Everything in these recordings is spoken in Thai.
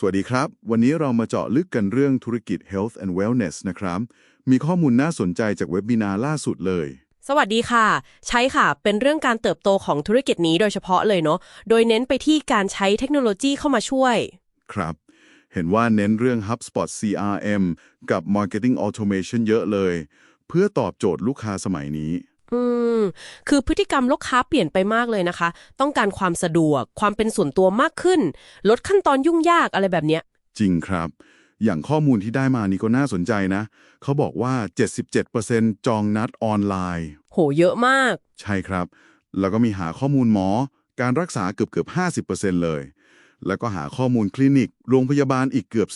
สวัสดีครับ วันนี้เรามาเจาะลึกกันเรื่องธุรกิจ Health and Wellness นะครับ มีข้อมูลน่าสนใจจากเว็บบินาร์ล่าสุดเลย สวัสดีค่ะ ใช่ค่ะ เป็นเรื่องการเติบโตของธุรกิจนี้โดยเฉพาะเลยเนาะ โดยเน้นไปที่การใช้เทคโนโลยีเข้ามาช่วย ครับ เห็นว่าเน้นเรื่อง HubSpot CRM กับ Marketing Automation เยอะเลย เพื่อตอบโจทย์ลูกค้าสมัยนี้ อืม คือพฤติกรรมลูกค้าเปลี่ยนไปมากเลยนะคะ ต้องการความสะดวก ความเป็นส่วนตัวมากขึ้น ลดขั้นตอนยุ่งยากอะไรแบบเนี้ย จริงครับ อย่างข้อมูลที่ได้มานี่ก็น่าสนใจนะ เขาบอกว่า 77%จองนัดออนไลน์ โห เยอะมาก ใช่ครับ แล้วก็มีหาข้อมูลหมอ การรักษาเกือบเกือบ50%เลย แล้วก็หาข้อมูลคลินิก โรงพยาบาลอีกเกือบ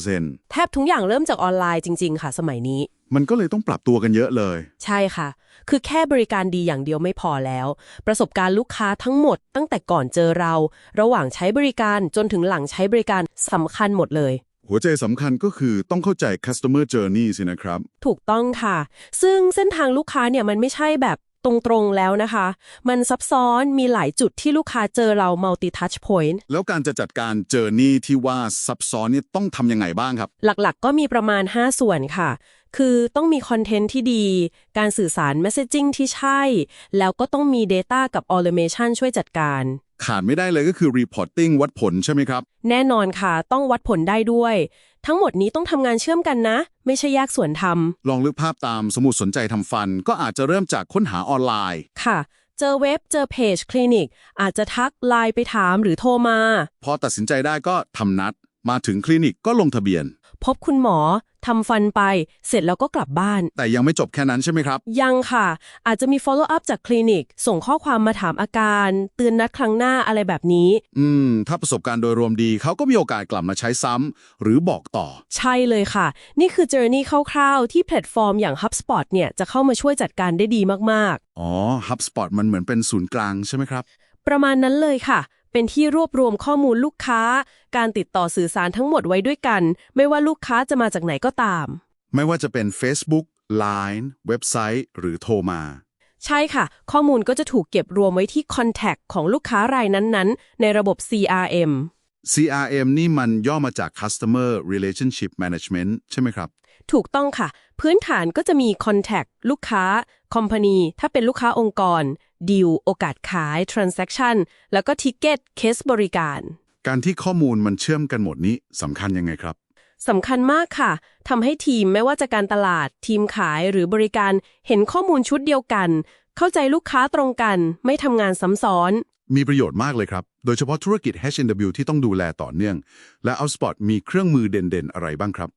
40%แทบทุกอย่างเริ่มจากออนไลน์จริง ๆ ค่ะ สมัยนี้ มันก็เลยต้องปรับตัวกันเยอะเลย ใช่ค่ะ คือแค่บริการดีอย่างเดียวไม่พอแล้ว ประสบการณ์ลูกค้าทั้งหมด ตั้งแต่ก่อนเจอเรา ระหว่างใช้บริการจนถึงหลังใช้บริการสำคัญหมดเลย หัวใจสำคัญก็คือต้องเข้าใจ customer journey สินะครับ ถูกต้องค่ะ ซึ่งเส้นทางลูกค้าเนี่ยมันไม่ใช่แบบ ตรงๆแล้วนะคะ มันซับซ้อนมีหลายจุดที่ลูกค้าเจอเรา multi touch point แล้วการจะจัดการ journey ที่ว่าซับซ้อนเนี่ยต้องทำยังไงบ้างครับ หลักๆ ก็มีประมาณ 5 ส่วนค่ะ คือต้องมีคอนเทนต์ที่ดี การสื่อสาร messaging ที่ใช่ แล้วก็ต้องมี Data กับ Automation ช่วยจัดการ ขาดไม่ได้เลยก็คือ reporting วัดผลใช่ไหมครับ แน่นอนค่ะ ต้องวัดผลได้ด้วย ทั้งหมดนี้ต้องทำงานเชื่อมกันนะ ไม่ใช่แยกส่วนทลองลึกภาพตามสมุดสนใจทำฟัน ก็อาจจะเริ่มจากค้นหาออนไลน์ำค่ะ เจอเว็บเจอเพจคลินิก อาจจะทักไลน์ไปถามหรือโทรมา พอตัดสินใจได้ก็ทำนัด มาถึงคลินิกก็ลงทะเบียน พบคุณหมอทำฟันไป เสร็จแล้วก็กลับบ้าน แต่ยังไม่จบแค่นั้นใช่ไหมครับ ยังค่ะ อาจจะมี follow up จากคลินิก ส่งข้อความมาถามอาการ เตือนนัดครั้งหน้าอะไรแบบนี้ อืม ถ้าประสบการณ์โดยรวมดี เขาก็มีโอกาสกลับมาใช้ซ้ำหรือบอกต่อ ใช่เลยค่ะ นี่คือ journey คร่าวๆ ที่แพลตฟอร์มอย่าง HubSpot เนี่ยจะเข้ามาช่วยจัดการได้ดีมากอ๋อ HubSpot มันเหมือนเป็นศูนย์กลางใช่ไหมครับๆประมาณนั้นเลยค่ะ เป็นที่รวบรวมข้อมูลลูกค้า การติดต่อสื่อสารทั้งหมดไว้ด้วยกัน ไม่ว่าลูกค้าจะมาจากไหนก็ตาม ไม่ว่าจะเป็น Facebook Line เว็บไซต์ หรือโทรมา ใช่ค่ะ ข้อมูลก็จะถูกเก็บรวมไว้ที่ Contact ของลูกค้ารายนั้นๆ ในระบบ CRM CRM นี่มันย่อมาจาก Customer Relationship Management ใช่ไหมครับ ถูกต้องค่ะ พื้นฐานก็จะมี Contact ลูกค้า Company ถ้าเป็นลูกค้าองค์กร Deal โอกาสขาย Transaction แล้วก็ Ticket Case บริการ การที่ข้อมูลมันเชื่อมกันหมดนี้สำคัญยังไงครับ สำคัญมากค่ะ ทำให้ทีมไม่ว่าจะการตลาด ทีมขายหรือบริการเห็นข้อมูลชุดเดียวกัน เข้าใจลูกค้าตรงกัน ไม่ทำงานซ้ำซ้อน มีประโยชน์มากเลยครับ โดยเฉพาะธุรกิจ H&W ที่ต้องดูแลต่อเนื่อง และ Outspot มีเครื่องมือเด่นๆ อะไรบ้างครับ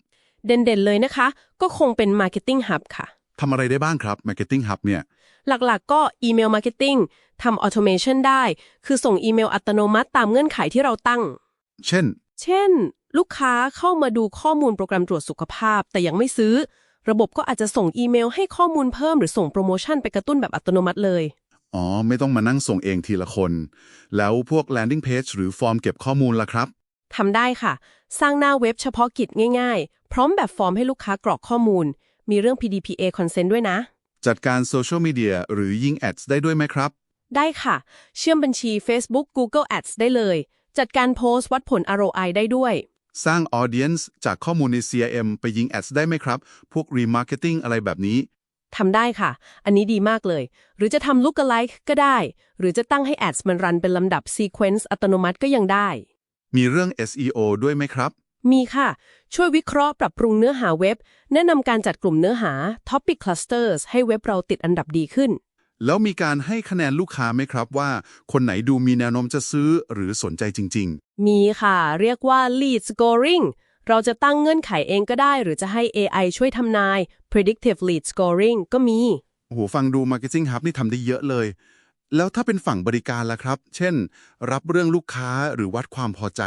เด่นๆเลยนะคะ ก็คงเป็น Marketing Hub ค่ะ ทำอะไรได้บ้างครับ Marketing Hub เนี่ย หลักๆก็อีเมลมาร์เก็ตติ้งทำออโตเมชันได้ คือส่งอีเมลอัตโนมัติตามเงื่อนไขที่เราตั้ง เช่น เช่น ลูกค้าเข้ามาดูข้อมูลโปรแกรมตรวจสุขภาพ แต่ยังไม่ซื้อ ระบบก็อาจจะส่งอีเมลให้ข้อมูลเพิ่มหรือส่งโปรโมชั่นไปกระตุ้นแบบอัตโนมัติเลย อ๋อ ไม่ต้องมานั่งส่งเองทีละคน แล้วพวก landing page หรือฟอร์มเก็บข้อมูลล่ะครับ ทำได้ค่ะ สร้างหน้าเว็บเฉพาะกิจง่าย ๆ พร้อมแบบฟอร์มให้ลูกค้ากรอกข้อมูล มีเรื่อง PDPA consent ด้วยนะ จัดการโซเชียลมีเดียหรือยิง ads ได้ด้วยไหมครับ ได้ค่ะ เชื่อมบัญชี Facebook Google Ads ได้เลย จัดการโพสต์วัดผล ROI ได้ด้วย สร้าง audience จากข้อมูลใน CRM ไปยิง ads ได้ไหมครับ พวก remarketing อะไรแบบนี้ ทำได้ค่ะ อันนี้ดีมากเลย หรือจะทำ lookalike ก็ได้ หรือจะตั้งให้ ads มันรันเป็นลำดับ sequence อัตโนมัติก็ยังได้ มีเรื่อง SEO ด้วยไหมครับ มีค่ะ ช่วยวิเคราะห์ปรับปรุงเนื้อหาเว็บ แนะนำการจัดกลุ่มเนื้อหา topic clusters ให้เว็บเราติดอันดับดีขึ้น แล้วมีการให้คะแนนลูกค้าไหมครับว่า คนไหนดูมีแนวโน้มจะซื้อหรือสนใจจริงมีค่ะ เรียกว่า lead scoring เราจะตั้งเงื่อนไขเองก็ได้ หรือจะให้ AI ช่วยทำนาย predictive lead scoring ก็มีๆโอ้โหฟังดู Marketing Hub นี่ทำได้เยอะเลย แล้วถ้าเป็นฝั่งบริการล่ะครับ เช่น รับเรื่องลูกค้าหรือวัดความพอใจ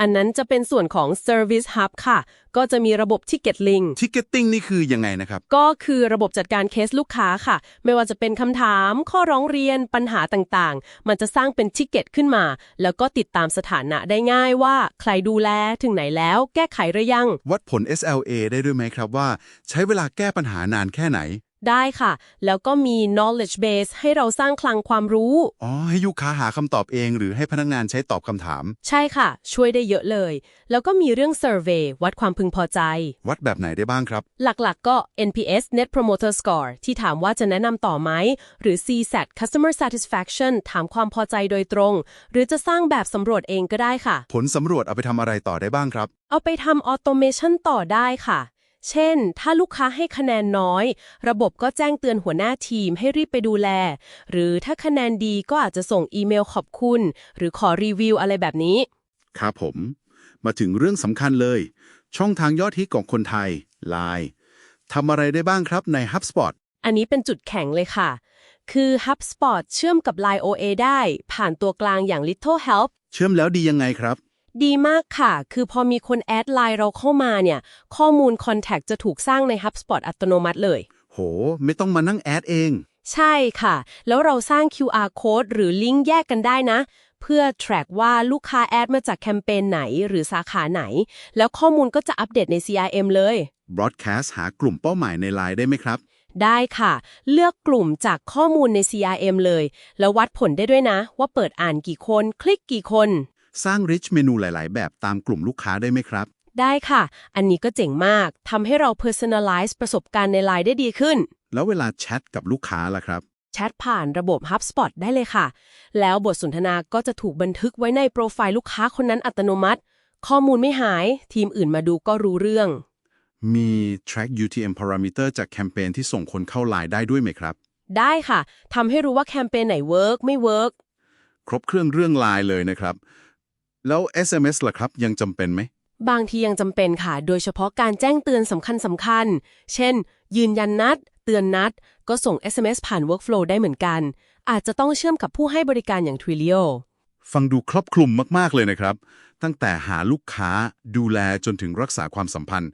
อันนั้นจะเป็นส่วนของ service hub ค่ะ ก็จะมีระบบ ticket link Ticketing นี่คือยังไงนะครับ ก็คือระบบจัดการเคสลูกค้าค่ะ ไม่ว่าจะเป็นคำถาม ข้อร้องเรียนปัญหาต่างๆ มันจะสร้างเป็นทิเก็ตขึ้นมา แล้วก็ติดตามสถานะได้ง่ายว่า ใครดูแลถึงไหนแล้ว แก้ไขหรือยัง วัดผล SLA ได้ด้วยไหมครับว่า ใช้เวลาแก้ปัญหานานแค่ไหน ได้ค่ะ แล้วก็มี knowledge base ให้เราสร้างคลังความรู้ อ๋อ ให้ลูกค้าหาคำตอบเองหรือให้พนักงานใช้ตอบคำถาม ใช่ค่ะ ช่วยได้เยอะเลย แล้วก็มีเรื่อง survey วัดความพึงพอใจ วัดแบบไหนได้บ้างครับ หลักๆ ก็ NPS Net Promoter Score ที่ถามว่าจะแนะนำต่อไหม หรือ CSAT Customer Satisfaction ถามความพอใจโดยตรง หรือจะสร้างแบบสำรวจเองก็ได้ค่ะ ผลสำรวจเอาไปทำอะไรต่อได้บ้างครับ เอาไปทำ automation ต่อได้ค่ะ เช่น ถ้าลูกค้าให้คะแนนน้อย ระบบก็แจ้งเตือนหัวหน้าทีมให้รีบไปดูแล หรือถ้าคะแนนดีก็อาจจะส่งอีเมลขอบคุณ หรือขอรีวิวอะไรแบบนี้ ครับผม มาถึงเรื่องสำคัญเลย ช่องทางยอดฮิตของคนไทย Line ทำอะไรได้บ้างครับใน HubSpot อันนี้เป็นจุดแข็งเลยค่ะ คือ HubSpot เชื่อมกับ Line OA ได้ ผ่านตัวกลางอย่าง Little Help เชื่อมแล้วดียังไงครับ ดีมากค่ะ คือพอมีคนแอดไลน์เราเข้ามาเนี่ย ข้อมูล Contact จะถูกสร้างใน HubSpot อัตโนมัติเลย โห ไม่ต้องมานั่งแอดเอง ใช่ค่ะ แล้วเราสร้าง QR code หรือลิงก์แยกกันได้นะ เพื่อ track ว่าลูกค้าแอดมาจากแคมเปญไหนหรือสาขาไหน แล้วข้อมูลก็จะอัปเดตใน CRM เลย Broadcast หากลุ่มเป้าหมายใน Line ได้ไหมครับ ได้ค่ะ เลือกกลุ่มจากข้อมูลใน CRM เลย แล้ววัดผลได้ด้วยนะ ว่าเปิดอ่านกี่คน คลิกกี่คน สร้าง rich เมนูหลาย ๆ แบบตามกลุ่มลูกค้าได้ไหมครับ ได้ค่ะ อันนี้ก็เจ๋งมากทำให้เรา personalize ประสบการณ์ในไลน์ได้ดีขึ้น แล้วเวลาแชทกับลูกค้าล่ะครับ แชทผ่านระบบ HubSpot ได้เลยค่ะ แล้วบทสนทนาก็จะถูกบันทึกไว้ในโปรไฟล์ลูกค้าคนนั้นอัตโนมัติ ข้อมูลไม่หาย ทีมอื่นมาดูก็รู้เรื่อง มี track UTM parameter จากแคมเปญที่ส่งคนเข้า Line ได้ด้วยไหมครับ ได้ค่ะทำให้รู้ว่าแคมเปญไหนเวิร์กไม่เวิร์กครบเครื่องเรื่อง Line เลยนะครับ แล้ว SMS ล่ะครับยังจำเป็นไหม บางทียังจำเป็นค่ะ โดยเฉพาะการแจ้งเตือนสำคัญสำคัญๆเช่น ยืนยันนัด เตือนนัด ก็ส่ง SMS ผ่าน Workflow ได้เหมือนกัน อาจจะต้องเชื่อมกับผู้ให้บริการอย่าง Twilio ฟังดูครอบคลุมมากๆเลยนะครับ ตั้งแต่หาลูกค้าดูแลจนถึงรักษาความสัมพันธ์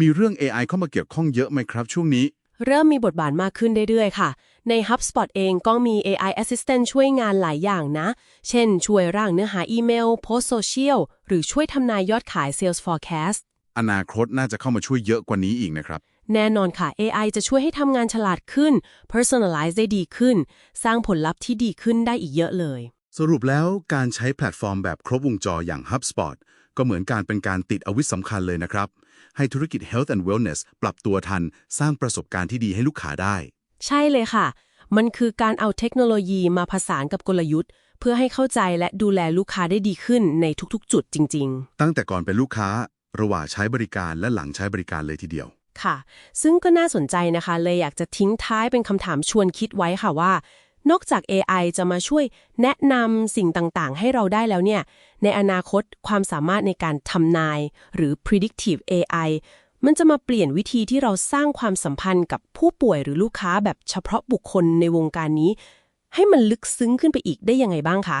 มีเรื่อง AI เข้ามาเกี่ยวข้องเยอะไหมครับช่วงนี้ เริ่มมีบทบาทมากขึ้นเรื่อยๆ ค่ะ ใน HubSpot เองก็มี AI Assistant ช่วยงานหลายอย่างนะ เช่น ช่วยร่างเนื้อหาอีเมล โพสโซเชียล หรือช่วยทำนายยอดขาย Sales Forecast อนาคตน่าจะเข้ามาช่วยเยอะกว่านี้อีกนะครับ แน่นอนค่ะ AI จะช่วยให้ทำงานฉลาดขึ้น personalize ได้ดีขึ้น สร้างผลลัพธ์ที่ดีขึ้นได้อีกเยอะเลย สรุปแล้วการใช้แพลตฟอร์มแบบครบวงจรอย่าง HubSpot ก็เหมือนการเป็นการติดอาวุธสำคัญเลยนะครับ ให้ธุรกิจ Health and Wellness ปรับตัวทัน สร้างประสบการณ์ที่ดีให้ลูกค้าได้ ใช่เลยค่ะ มันคือการเอาเทคโนโลยีมาผสานกับกลยุทธ์ เพื่อให้เข้าใจและดูแลลูกค้าได้ดีขึ้นในทุกๆ จุดจริง ๆ ตั้งแต่ก่อนเป็นลูกค้า ระหว่างใช้บริการและหลังใช้บริการเลยทีเดียว ค่ะ ซึ่งก็น่าสนใจนะคะ เลยอยากจะทิ้งท้ายเป็นคำถามชวนคิดไว้ค่ะว่า นอกจาก AI จะมาช่วยแนะนำสิ่งต่างๆ ให้เราได้แล้วเนี่ย ในอนาคตความสามารถในการทำนาย หรือ predictive AI มันจะมาเปลี่ยนวิธีที่เราสร้างความสัมพันธ์กับผู้ป่วยหรือลูกค้าแบบเฉพาะบุคคลในวงการนี้ ให้มันลึกซึ้งขึ้นไปอีกได้ยังไงบ้างคะ